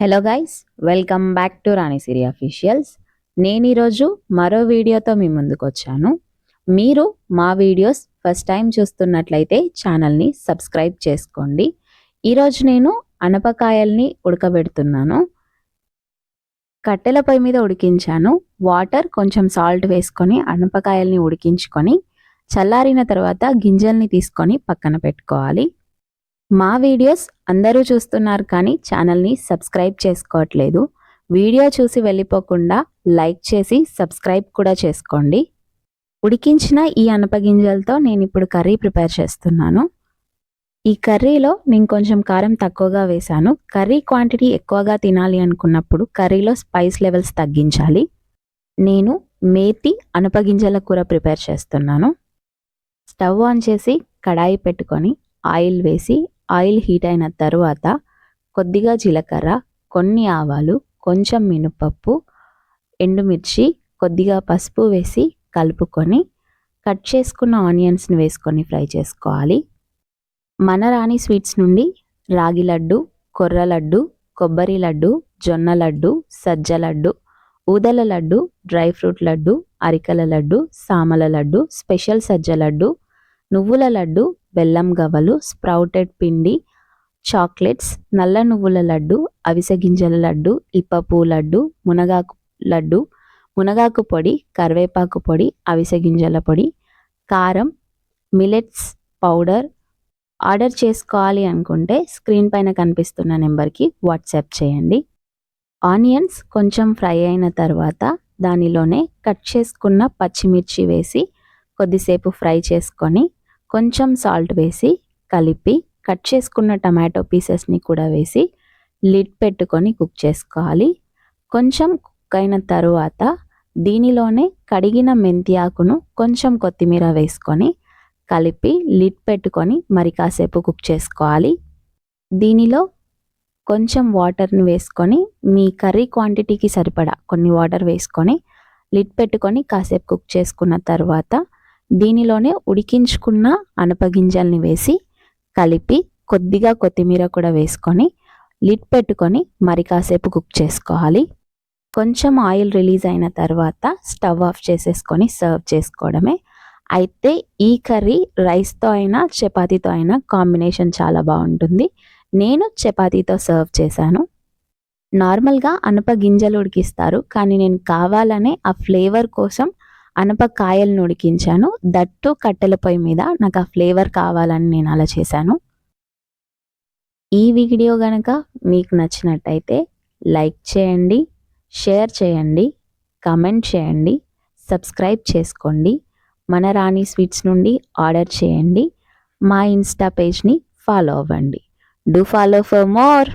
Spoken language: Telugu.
Hello guys welcome back to Rani Siri officials నేను ఈరోజు మరో వీడియోతో మీ ముందుకు వచ్చాను. మీరు మా వీడియోస్ ఫస్ట్ టైం చూస్తున్నట్లయితే ఛానల్ని సబ్స్క్రైబ్ చేసుకోండి. ఈరోజు నేను అనపకాయల్ని ఉడకబెడుతున్నాను. కట్టెల పొయ్యి మీద ఉడికించాను. వాటర్ కొంచెం సాల్ట్ వేసుకొని అనపకాయల్ని ఉడికించుకొని చల్లారిన తర్వాత గింజల్ని తీసుకొని పక్కన పెట్టుకోవాలి. మా వీడియోస్ అందరూ చూస్తున్నారు కానీ ఛానల్ని సబ్స్క్రైబ్ చేసుకోవట్లేదు. వీడియో చూసి వెళ్ళిపోకుండా లైక్ చేసి సబ్స్క్రైబ్ కూడా చేసుకోండి. ఉడికించిన ఈ అనపగింజలతో నేను ఇప్పుడు కర్రీ ప్రిపేర్ చేస్తున్నాను. ఈ కర్రీలో నేను కొంచెం కారం తక్కువగా వేశాను. కర్రీ క్వాంటిటీ ఎక్కువగా తినాలి అనుకున్నప్పుడు కర్రీలో స్పైస్ లెవెల్స్ తగ్గించాలి. నేను మేతి అనపగింజల కూర ప్రిపేర్ చేస్తున్నాను. స్టవ్ ఆన్ చేసి కడాయి పెట్టుకొని ఆయిల్ వేసి ఆయిల్ హీట్ అయిన తరువాత కొద్దిగా జీలకర్ర కొన్ని ఆవాలు కొంచెం మినపప్పు ఎండుమిర్చి కొద్దిగా పసుపు వేసి కలుపుకొని కట్ చేసుకున్న ఆనియన్స్ని వేసుకొని ఫ్రై చేసుకోవాలి. మన రాణి స్వీట్స్ నుండి రాగి లడ్డు కొర్ర లడ్డు కొబ్బరి లడ్డు జొన్న లడ్డు సజ్జ లడ్డు ఊదల లడ్డు డ్రై ఫ్రూట్ లడ్డు అరికల లడ్డు సామల లడ్డు స్పెషల్ సజ్జ లడ్డు నువ్వుల లడ్డు బెల్లం గవ్వలు స్ప్రౌటెడ్ పిండి చాక్లెట్స్ నల్ల నువ్వుల లడ్డు అవిసె గింజల లడ్డు ఇప్పపు లడ్డు మునగాకు లడ్డు మునగాకు పొడి కరివేపాకు పొడి అవిసె గింజల పొడి కారం మిలెట్స్ పౌడర్. ఆర్డర్ చేసుకోవాలి అనుకుంటే స్క్రీన్ పైన కనిపిస్తున్న నెంబర్కి వాట్సాప్ చేయండి. ఆనియన్స్ కొంచెం ఫ్రై అయిన తర్వాత దానిలోనే కట్ చేసుకున్న పచ్చిమిర్చి వేసి కొద్దిసేపు ఫ్రై చేసుకొని కొంచెం సాల్ట్ వేసి కలిపి కట్ చేసుకున్న టమాటో పీసెస్ని కూడా వేసి లిడ్ పెట్టుకొని కుక్ చేసుకోవాలి. కొంచెం కుక్ అయిన తరువాత దీనిలోనే కడిగిన మెంతి ఆకును కొంచెం కొత్తిమీర వేసుకొని కలిపి లిడ్ పెట్టుకొని మరి కాసేపు కుక్ చేసుకోవాలి. దీనిలో కొంచెం వాటర్ని వేసుకొని మీ కర్రీ క్వాంటిటీకి సరిపడా కొన్ని వాటర్ వేసుకొని లిడ్ పెట్టుకొని కాసేపు కుక్ చేసుకున్న తర్వాత దీనిలోనే ఉడికించుకున్న అనపగింజల్ని వేసి కలిపి కొద్దిగా కొత్తిమీర కూడా వేసుకొని లిడ్ పెట్టుకొని మరి కాసేపు కుక్ చేసుకోవాలి. కొంచెం ఆయిల్ రిలీజ్ అయిన తర్వాత స్టవ్ ఆఫ్ చేసేసుకొని సర్వ్ చేసుకోవడమే. అయితే ఈ కర్రీ రైస్తో అయినా చపాతీతో అయినా కాంబినేషన్ చాలా బాగుంటుంది. నేను చపాతీతో సర్వ్ చేశాను. నార్మల్గా అనప గింజలు ఉడికిస్తారు కానీ నేను కావాలనే ఆ ఫ్లేవర్ కోసం అనపకాయలను ఉడికించాను దట్టు కట్టెల పొయ్యి మీద నాకు ఆ ఫ్లేవర్ కావాలని నేను అలా చేశాను. ఈ వీడియో కనుక మీకు నచ్చినట్టయితే లైక్ చేయండి షేర్ చేయండి కమెంట్ చేయండి సబ్స్క్రైబ్ చేసుకోండి మన రాణి స్వీట్స్ నుండి ఆర్డర్ చేయండి మా ఇన్స్టా పేజ్ని ఫాలో అవ్వండి. Do follow for more!